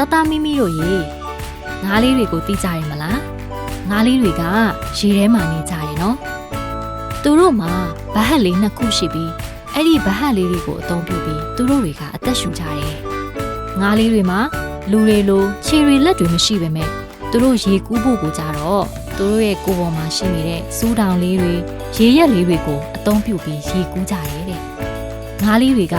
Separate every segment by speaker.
Speaker 1: sh fish.
Speaker 2: တတမိမိတို့ရေငါးလေးတွေကိုသိကြရမလားငါးလေးတွေကရေထဲမှာနေကြတယ်နော်သူတို့မှာဗဟတ်လေးနှစ်ခုရှိပြီးအဲ့ဒီဗဟတ်လေးတွေကိုအသုံးပြုပြီးသူတို့တွေကအသက်ရှူကြတယ်ငါးလေးတွေမှာလူတွေလိုခြေတွေလက်တွေမရှိပေမဲ့သူတို့ရေကူးဖို့ကိုကြတော့သူတို့ရဲ့ကိုယ်ပေါ်မှာရှိနေတဲ့စူးတောင်လေးတွေရေရက်လေးတွေကိုအသုံးပြုပြီးရေကူးကြတယ်တဲ့ငါးလေးတွေက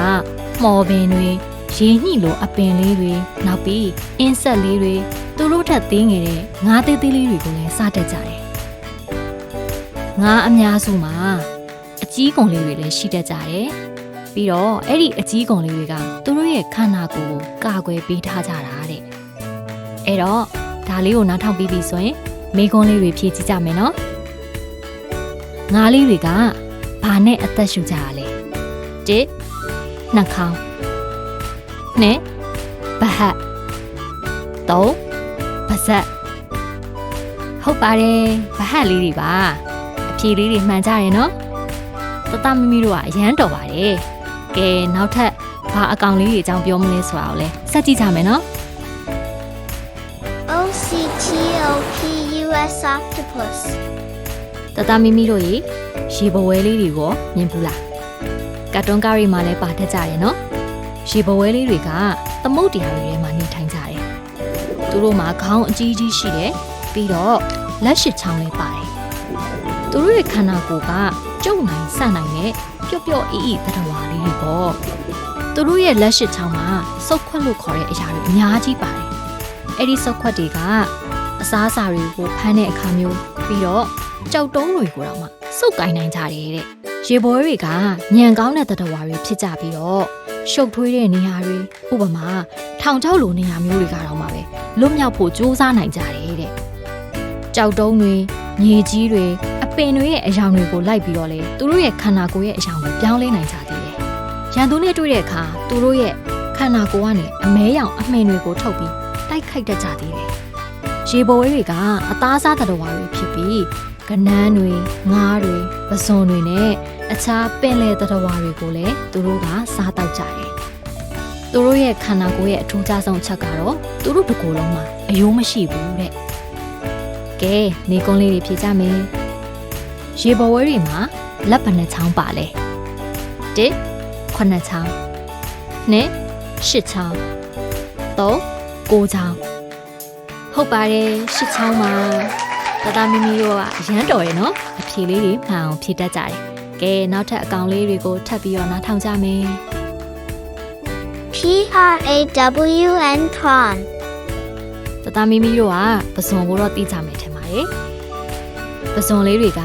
Speaker 2: မှော်ပင်တွေ ရေညှိလိုအပင်လေးတွေနောက်ပြီးအင်းဆက်လေးတွေသူတို့ထက်သေးငယ်တဲ့ငါးသေးသေးလေးတွေကိုလည်းစားတတ်ကြတယ်ငါးအများစုမှာအကြီးကုံလေးတွေလည်းရှိတတ်ကြတယ်ပြီးတော့အဲ့ဒီအကြီးကုံလေးတွေကသူတို့ရဲ့ခန္ဓာကိုယ်ကိုကာကွယ်ပေးထားကြတာတဲ့အဲ့တော့ဒါလေးကိုနားထောင်ပြီးပြီဆိုရင်မိကွန်းလေးတွေဖြည့်ကြည့်ကြမယ်နော်ငါးလေးတွေကဘာနဲ့အသက်ရှူကြရလဲတစ်နှာခေါင်း နှစ်ဗဟတ်သုံးပါဇက်ဟုတ်ပါတယ်ဗဟတ်လေးတွေပါအဖြေလေးတွေမှန်ကြတယ်နော်တတမမီတို့ကအရန်တော်ပါတယ်ကဲနောက်ထပ်ဘာအကောင်လေးတွေအကြောင်းပြောမလဲဆိုတာကိုလည်းစက်ကြည့်ကြမယ်နော်
Speaker 1: O C T O P U S octopus.
Speaker 2: တတမီမီတို့ရေရေဘဝဲလေးတွေကိုမြင်ဘူးလားကတ်တွန်းကားတွေမှာလည်းပါတတ်ကြတယ်နော် ရေဘဝဲလေးတွေကသမုတ်တရားတွေထဲမှာနေထိုင်ကြတယ်သူတို့မှာခေါင်းအကြီးကြီးရှိတယ်ပြီးတော့လက်ရှိချောင်းလေးပါတယ်သူတို့ရဲ့ခန္ဓာကိုယ်ကကျုပ်နိုင်ဆန့်နိုင်တဲ့ပျော့ပျော့အေးအေးတတဝါလေးတွေပေါ့သူတို့ရဲ့လက်ရှိချောင်းမှာစုပ်ခွက်လို့ခေါ်တဲ့အရာတွေအများကြီးပါတယ်အဲ့ဒီစုပ်ခွက်တွေကအစားအစာတွေကိုဖမ်းတဲ့အခါမျိုးပြီးတော့ကြောက်တုံးတွေကိုတော့မှစုပ်ကိုင်းနိုင်ကြတယ်တဲ့ရေဘောတွေကညံကောင်းတဲ့တတဝါတွေဖြစ်ကြပြီးတော့ ရှုပ်ထွေးတဲ့နေရာတွေဥပမာထောင်ချောက်လိုနေရာမျိုးတွေကတော့မှပဲလွတ်မြောက်ဖို့ကြိုးစားနိုင်ကြတယ်တဲ့ကြောက်တုံးတွေမြေကြီးတွေအပင်တွေရဲ့အယောင်တွေကိုလိုက်ပြီးတော့လေသူတို့ရဲ့ခန္ဓာကိုယ်ရဲ့အယောင်ကိုပြောင်းလဲနိုင်ကြသေးတယ်ရန်သူနဲ့တွေ့တဲ့အခါသူတို့ရဲ့ခန္ဓာကိုယ်ကနေအမဲရောင်အမှင်တွေကိုထုတ်ပြီးတိုက်ခိုက်တတ်ကြသေးတယ်ရေဘောတွေကအသားစားတတဝါတွေဖြစ်ပြီးကနန်းတွေငါးတွေပဇွန်တွေနဲ့ အခြားပင်လယ်သတ္တဝါတွေကိုလည်းသူတို့ကစားတောက်ကြတယ်။သူတို့ရဲ့ခန္ဓာကိုယ်ရဲ့အထူးခြားဆုံးအချက်ကတော့သူတို့တစ်ကိုယ်လုံးမှာအယိုးမရှိဘူးတဲ့။ကဲနေကုန်းလေးတွေဖြေကြမယ်။ရေဘဝဲတွေမှာလက်ပနှစ်ချောင်းပါလဲ။တစ်ခုနှစ်ချောင်းနှစ်ရှစ်ချောင်းသုံးကိုးချောင်းဟုတ်ပါတယ်ရှစ်ချောင်းပါတတမီမီတို့ကအရန်တော်ရယ်နော်အဖြေလေးတွေမှန်အောင်ဖြေတတ်ကြတယ် ကဲနောက်ထပ်အကောင်လေးတွေကိုထပ်ပြီးတော့နားထောင်ကြမယ်
Speaker 1: P R A W N prawn.
Speaker 2: တတမီမီတို့ကပဇွန်ကိုတော့သိကြမယ်ထင်ပါတယ်ပဇွန်လေးတွေက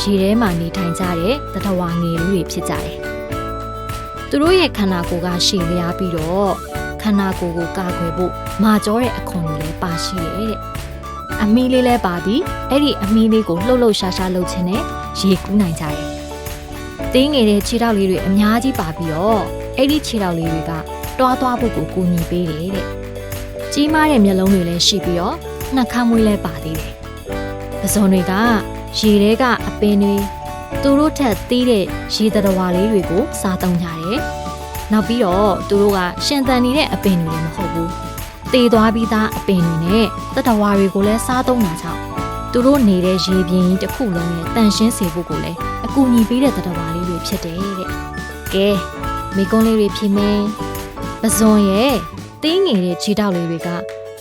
Speaker 2: ရေထဲမှာနေထိုင်ကြတဲ့တတဝါငယ်လေးတွေဖြစ်ကြတယ်သူတို့ရဲ့ခန္ဓာကိုယ်ကရှည်လျားပြီးတော့ခန္ဓာကိုယ်ကိုကာကွယ်ဖို့မာကြောတဲ့အခွန်တွေလည်းပါရှိတယ်တဲ့အမီလေးလည်းပါပြီးအဲ့ဒီအမီလေးကိုလှုပ်လှုပ်ရှားရှားလှုပ်ခြင်းနဲ့ရေကူးနိုင်ကြတယ် တင်းငယ်တဲ့ခြေထောက်လေးတွေအများကြီးပါပြီးတော့အဲ့ဒီခြေထောက်လေးတွေကတွားသွားဖို့ကိုကူညီပေးတယ်တဲ့ကြီးမားတဲ့မျက်လုံးတွေလည်းရှိပြီးတော့နှာခမ်းမွေးလည်းပါသေးတယ်။ပဇွန်တွေကရေထဲကအပင်တွေသူတို့ထက်သေးတဲ့ရေတရဝါလေးတွေကိုစားသုံးကြတယ်။နောက်ပြီးတော့သူတို့ကရှင်သန်နေတဲ့အပင်တွေလည်းမဟုတ်ဘူး။တေသွားပြီးသားအပင်တွေနဲ့တတဝါတွေကိုလည်းစားသုံးတာကြောင့်သူတို့နေတဲ့ရေပြင်ကြီးတစ်ခုလုံးရဲ့တန်ရှင်းစေဖို့ကိုလည်း အကူအညီပေးတဲ့တတဝါလေးတွေဖြစ်တယ်တဲ့။ကဲမိကုန်းလေးတွေဖြေမယ်။ပဇွန်ရဲ့တင်းငယ်တဲ့ခြေထောက်လေးတွေက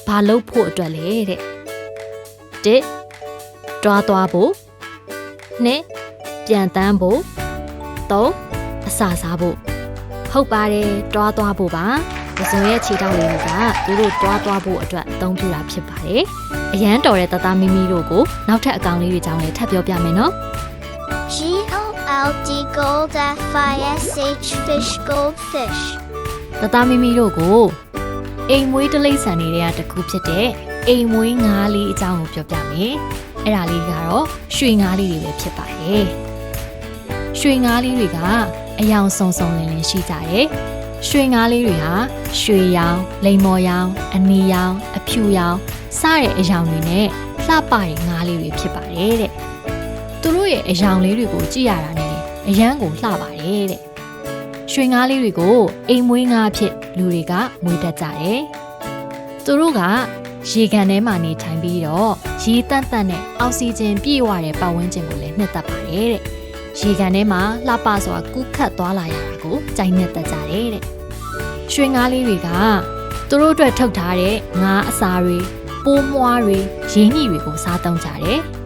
Speaker 2: ဘာလုပ်ဖို့အတွက်လဲတဲ့တစ်တွားသွားဖို့နှစ်ပြန်တန်းဖို့သုံးအစာစားဖို့ဟုတ်ပါတယ်တွားသွားဖို့ပါပဇွန်ရဲ့ခြေထောက်လေးတွေကသူတို့တွားသွားဖို့အတွက်အသုံးပြုတာဖြစ်ပါတယ်အရန်တော်တဲ့တသားမီမီတို့ကိုနောက်ထပ်အကောင်လေးတွေကြောင်းလည်းထပ်ပြောပြမယ်နော်
Speaker 1: G O L D gold F I S H fish goldfish.
Speaker 2: တသားမီမီတို့ကိုအိမ်မွေးတလိษံတွေကတစ်ခုဖြစ်တဲ့အိမ်မွေးငါးလေးအကြောင်းကိုပြောပြမယ်။အဲ့ဒါလေးကတော့ရွှေငါးလေးတွေပဲဖြစ်ပါတယ်။ရွှေငါးလေးတွေကအယောင်စုံစုံလင်လင်ရှိကြတယ်။ရွှေငါးလေးတွေဟာရွှေရောင်၊လိမ္မော်ရောင်၊အနီရောင်၊အဖြူရောင်စတဲ့အယောင်တွေနဲ့လှပတဲ့ငါးလေးတွေဖြစ်ပါတယ်တဲ့။ သူတို့ရဲ့အယောင်လေးတွေကိုကြည့်ရတာနဲ့အရန်ကိုလှပါတယ်တဲ့။ရွှေငါးလေးတွေကိုအိမ်မွေးငါးအဖြစ်လူတွေကမွေးတတ်ကြတယ်။သူတို့ကရေကန်ထဲမှာနေထိုင်ပြီးတော့ရေတန့်တန့်နဲ့အောက်ဆီဂျင်ပြည့်ဝတဲ့ပတ်ဝန်းကျင်ကိုလည်းနှစ်သက်ပါတယ်တဲ့။ရေကန်ထဲမှာလှပစွာကူးခတ်သွားလာရတာကိုကြိုက်နှစ်သက်ကြတယ်တဲ့။ရွှေငါးလေးတွေကသူတို့အတွက်ထုတ်ထားတဲ့ငါးအစာတွေပိုးမွားတွေရင်းနှီတွေကိုစားသုံးကြတယ်။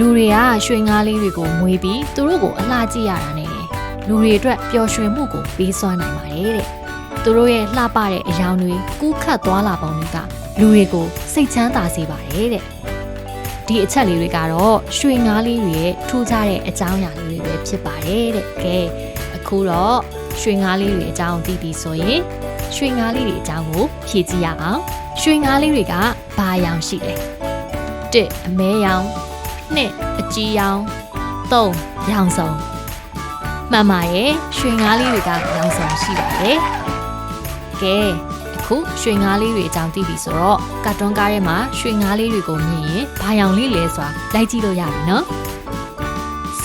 Speaker 2: လူတွေကရွှေငါးလေးတွေကိုမွေးပြီးသူတို့ကိုအလှကြည့်ရတာနဲ့လူတွေအတွက်ပျော်ရွှင်မှုကိုပေးစွမ်းနိုင်ပါတယ်တဲ့။သူတို့ရဲ့လှပတဲ့အယောင်တွေကူးခတ်သွားလာပုံတွေကလူတွေကိုစိတ်ချမ်းသာစေပါတယ်တဲ့။ဒီအချက်လေးတွေကတော့ရွှေငါးလေးတွေရဲ့ထူးခြားတဲ့အကြောင်းအရာလေးတွေပဲဖြစ်ပါတယ်တဲ့။ကဲအခုတော့ရွှေငါးလေးတွေအကြောင်းသိပြီဆိုရင်ရွှေငါးလေးတွေအကြောင်းကိုဖြည့်ကြည့်ရအောင်။ရွှေငါးလေးတွေကဘာရောင်ရှိလဲ။တစ်အမဲရောင် နှစ်အကြီးရောင်သုံးရောင်စုံမှန်ပါရဲ့ရွှေငါးလေးတွေကရောင်စုံရှိပါတယ်ကဲအခုရွှေငါးလေးတွေအကြောင်းသိပြီဆိုတော့ကာတွန်းကားထဲမှာရွှေငါးလေးတွေကိုမြင်ရင်ဘာရောင်လေးလဲဆိုတာလိုက်ကြည့်လို့ရပြီနော်
Speaker 1: C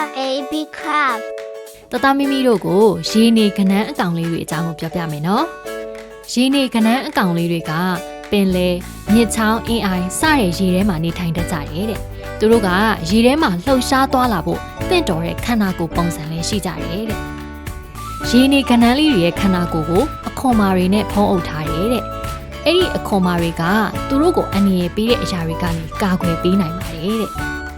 Speaker 1: R A B crab
Speaker 2: တသားမိမိတို့ကိုရေနေကနန်းအကောင်လေးတွေအကြောင်းကိုပြောပြမယ်နော်ရေနေကနန်းအကောင်လေးတွေကပင်လေမြစ်ချောင်းအင်းအိုင်စတဲ့ရေထဲမှာနေထိုင်တတ်ကြတယ်တဲ့ သူတို့ကရေထဲမှာလှုပ်ရှားသွားလာဖို့တင့်တော်တဲ့ခန္ဓာကိုယ်ပုံစံလေးရှိကြတယ်တဲ့ရေနေကနန်းလေးတွေရဲ့ခန္ဓာကိုယ်ကိုအခွန်မာတွေနဲ့ဖုံးအုပ်ထားတယ်တဲ့အဲ့ဒီအခွန်မာတွေကသူတို့ကိုအန္တရာယ်ပေးတဲ့အရာတွေကနေကာကွယ်ပေးနိုင်ပါတယ်တဲ့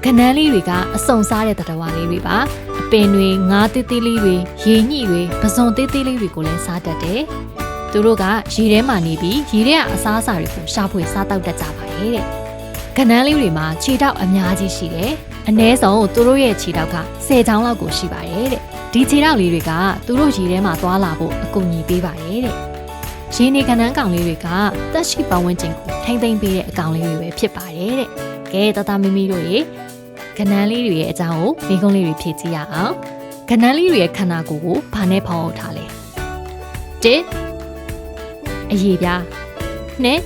Speaker 2: ကနန်းလေးတွေကအစုံစားတဲ့တတဝါလေးတွေပါအပင်တွေငါးသေးသေးလေးတွေရေညှိတွေပဇွန်သေးသေးလေးတွေကိုလည်းစားတတ်တယ်။သူတို့ကရေထဲမှာနေပြီးရေထဲကအစားအစာတွေကိုရှာဖွေစားတောက်တတ်ကြပါတယ်တဲ့။ ကနန်းလေးတွေမှာခြေထောက်အများကြီးရှိတယ်။အ ਨੇ ဆုံးသူတို့ရဲ့ခြေထောက်က10ချောင်းလောက်ကိုရှိပါတယ်တဲ့။ဒီခြေထောက်လေးတွေကသူတို့ရေထဲမှာသွားလာဖို့အကူအညီပေးပါတယ်တဲ့။ရေနေကနန်းကောင်လေးတွေကတက်ရှိပတ်ဝန်းကျင်ကိုထိမ့်သိမ့်ပေးတဲ့အကောင်လေးတွေပဲဖြစ်ပါတယ်တဲ့။ကဲတသားမီမီတို့ရေကနန်းလေးတွေရဲ့အကြောင်းကိုမိကုံးလေးတွေဖြည့်ကြည့်ရအောင်ကနန်းလေးတွေရဲ့ခန္ဓာကိုယ်ကိုဘာနဲ့ဖောင်းအုပ်ထားလဲတစ်အရေပြားနှစ်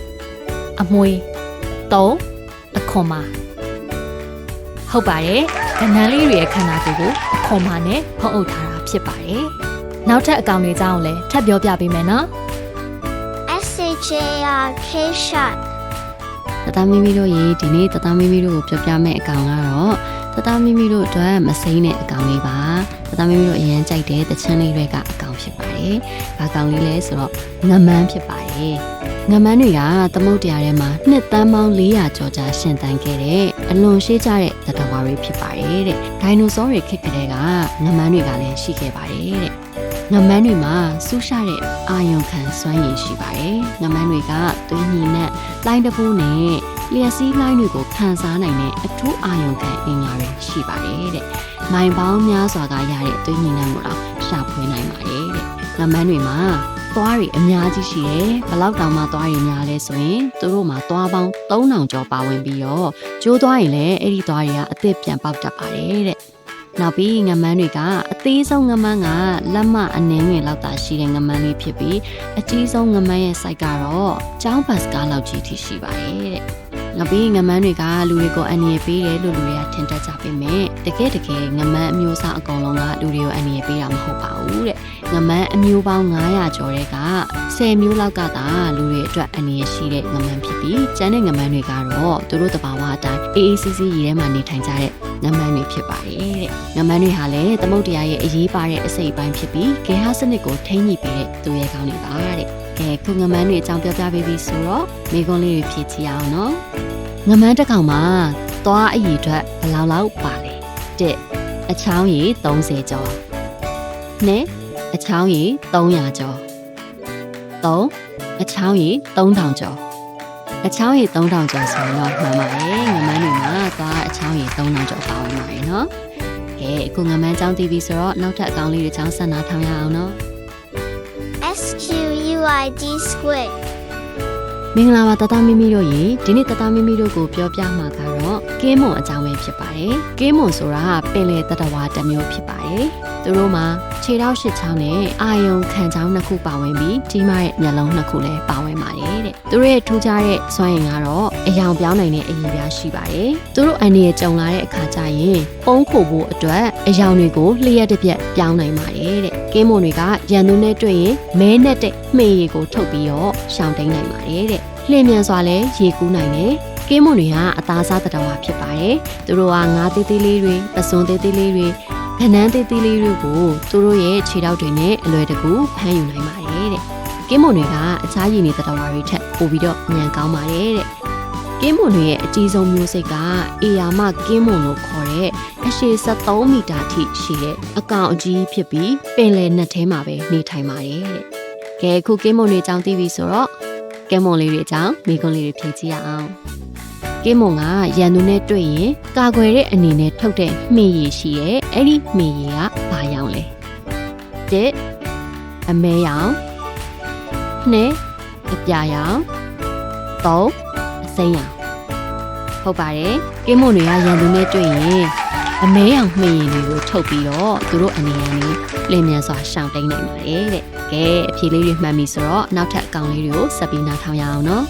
Speaker 2: အမွေသုံးအ ခွန်မာဟုတ်ပါတယ်ကနန်းလေးတွေရဲ့ခန္ဓာကိုယ်ကိုအခွန်မာနဲ့ဖောင်းအုပ်ထားတာဖြစ်ပါတယ်နောက်ထပ်အကောင်တွေအကြောင်းကိုလည်းထပ်ပြောပြပေးမယ်နော်
Speaker 1: S H A R K shark
Speaker 3: တသားမိမိတို့ရေဒီနေ့တသားမိမိတို့ကိုပြောပြမယ့်အကောင်ကတော့ တသားမိမိတို့အတွက်မစိမ့်တဲ့အကောင်လေးပါတသားမိမိတို့အရင်ကြိုက်တဲ့တချမ်းလေးတွေကအကောင်ဖြစ်ပါတယ်။ဘာကောင်လေးလဲဆိုတော့ငမန်းဖြစ်ပါတယ်။ငမန်းတွေကသမုတ်တရားထဲမှာနှစ်သန်းပေါင်း400ကျော်ကြာရှင်သန်ခဲ့တဲ့အလွန်ရှေးကြတဲ့သတ္တဝါတွေဖြစ်ပါတယ်တဲ့။ဒိုင်နိုဆောတွေခေတ်ကလေးကငမန်းတွေကလည်းရှိခဲ့ပါတယ်တဲ့။ငမန်းတွေမှာစူးရှတဲ့အာယုံခံစွမ်းရည်ရှိပါတယ်။ငမန်းတွေကသွေးညီနဲ့လိုင်းတပူးနဲ့လျှက်စီးလိုင်းတွေကို ခံစားနိုင်တဲ့အထူးအာယုံခံအင်္ဂါတွေရှိပါတယ်တဲ့။မိုင်ပေါင်းများစွာကရတဲ့သွေးညီနှံကိုတော့ရှာဖွေနိုင်ပါတယ်တဲ့။ငမန်းတွေမှာသွားတွေအများကြီးရှိတယ်။ဘလောက်တောင်မှသွားတွေများလဲဆိုရင်သူတို့မှာသွားပေါင်း3000ကျော်ပါဝင်ပြီးတော့ကျိုးသွားရင်လည်းအဲ့ဒီသွားတွေကအသစ်ပြန်ပေါက်တတ်ပါတယ်တဲ့။နောက်ပြီးငမန်းတွေကအသေးဆုံးငမန်းကလက်မအနှင်းငယ်လောက်သာရှိတဲ့ငမန်းလေးဖြစ်ပြီးအကြီးဆုံးငမန်းရဲ့ site ကတော့ကျောင်းဘတ်စကားလောက်ကြီးထိရှိပါတယ်တဲ့။ နောက်ပြီးငမန်းတွေကလူတွေကိုအန္တရာယ်ပေးတယ်လို့လူတွေကထင်တတ်ကြပေမဲ့တကယ်တကယ်ငမန်းအမျိုးအစားအကုန်လုံးကလူတွေကိုအန္တရာယ်ပေးတာမဟုတ်ပါဘူးတဲ့။ငမန်းအမျိုးပေါင်း900ကျော်တဲ့က10မျိုးလောက်ကသာလူတွေအတွက်အန္တရာယ်ရှိတဲ့ငမန်းဖြစ်ပြီးကျန်တဲ့ငမန်းတွေကတော့သူတို့တဘာဝအတိုင်းအေးအေးဆေးဆေးရေထဲမှာနေထိုင်ကြတဲ့ငမန်းတွေဖြစ်ပါတယ်တဲ့။ငမန်းတွေဟာလည်းသမုတ်တရားရဲ့အရေးပါတဲ့အစိတ်အပိုင်းဖြစ်ပြီးဂေဟစနစ်ကိုထိန်းညှိပေးတဲ့သူရဲကောင်းတွေပါတဲ့။ ကဲခုငမန်းတွေအကြောင်းပြောပြပေးပြီဆိုတော့မိကုံးလေးတွေဖြည့်ချအောင်နော်။ငမန်းတစ်ကောင်မှာသွားအည်အတွက်ဘယ်လောက်လောက်ပါလဲ။တစ်အချောင်းရည်30ကျော်။နှစ်အချောင်းရည်300ကျော်။သုံးအချောင်းရည်3000ကျော်။အချောင်းရည်3000ကျော်ဆိုရင်တော့မှန်ပါတယ်ငမန်းတွေမှာသွားအချောင်းရည်3000ကျော်ပါဝင်ပါတယ်နော်။ကဲအခုငမန်းကြောင်းတီးပြီဆိုတော့နောက်ထပ်အကောင်းလေးတွေကြောင်းဆက်နာထောင်ရအောင်နော်
Speaker 1: S Q U I D squid
Speaker 3: မင်္ဂလာပါတတမီမီတို့ရေဒီနေ့တတမီမီတို့ကိုပြောပြမှာကတော့ကင်းမွန်အကြောင်းပဲဖြစ်ပါတယ်ကင်းမွန်ဆိုတာပင်လယ်တတဝါတစ်မျိုးဖြစ်ပါတယ်သူတို့မှာခြေထောက်ရှစ်ချောင်းနဲ့အာယုံခံချောင်းနှစ်ခုပါဝင်ပြီးကြီးမားတဲ့မျက်လုံးနှစ်ခုလည်းပါဝင်ပါတယ်တဲ့သူတို့ရဲ့ထူးခြားတဲ့စွမ်းရည်ကတော့အယောင်ပြောင်းနိုင်တဲ့အရည်ပြားရှိပါတယ်သူတို့အန်ဒီရဲ့ကြုံလာတဲ့အခါကျရင်ပုံးခိုဖို့အတွက်အယောင်တွေကိုလျှက်တစ်ပြက်ပြောင်းနိုင်ပါတယ်တဲ့
Speaker 2: ကင်းမွန်တွေကရန်သူနဲ့တွေ့ရင်မဲနဲ့တဲ့မှေရီကိုထုတ်ပြီးတော့ရှောင်တိန်နိုင်ပါတယ်တဲ့လျင်မြန်စွာလဲရေကူးနိုင်တယ်ကင်းမွန်တွေကအသားစားတတော်ဝါဖြစ်ပါတယ်သူတို့ကငါးသေးသေးလေးတွေပစွန်သေးသေးလေးတွေခနန်းသေးသေးလေးတွေကိုသူတို့ရဲ့ခြေထောက်တွေနဲ့အလွယ်တကူဖမ်းယူနိုင်ပါတယ်တဲ့ကင်းမွန်တွေကအခြားရည်နေတတော်ဝါတွေထက်ပိုပြီးတော့ညံကောင်းပါတယ်တဲ့ ကင်းမွန်တွေရဲ့အကြီးဆုံးမျိုးစိတ်ကအေယာမကင်းမွန်လို့ခေါ်တဲ့အရှည်73မီတာထိရှိတဲ့အကောင်အကြီးဖြစ်ပြီးပင်လယ်နက်ထဲမှာပဲနေထိုင်ပါတယ်တဲ့။ကဲအခုကင်းမွန်တွေအကြောင်းသိပြီဆိုတော့ကင်းမွန်လေးတွေအကြောင်းမိကွန်းလေးတွေဖြည့်ကြည့်ရအောင်။ကင်းမွန်ကရန်သူနဲ့တွေ့ရင်ကာကွယ်တဲ့အနေနဲ့ထုတ်တဲ့မှီရည်ရှိရဲ့အဲ့ဒီမှီရည်ကဘာရောင်လဲ။တစ်အမဲရောင်နှစ်အပြာရောင်သုံးအ စိမ်းရောင်ဟုတ်ပါတယ်ကင်းမွန်တွေကရန်သူနဲ့တွေ့ရင်အမဲရောင်မှီရည်တွေကိုထုတ်ပြီးတော့သူတို့အနေနဲ့လင်းမြန်စွာရှောင်တိန်နိုင်ပါတယ်တဲ့ကဲအဖြေလေးတွေမှတ်ပြီဆိုတော့နောက်ထပ်အကောင်လေးတွေကိုဆက်ပြီးနားထောင်ရအောင်နော်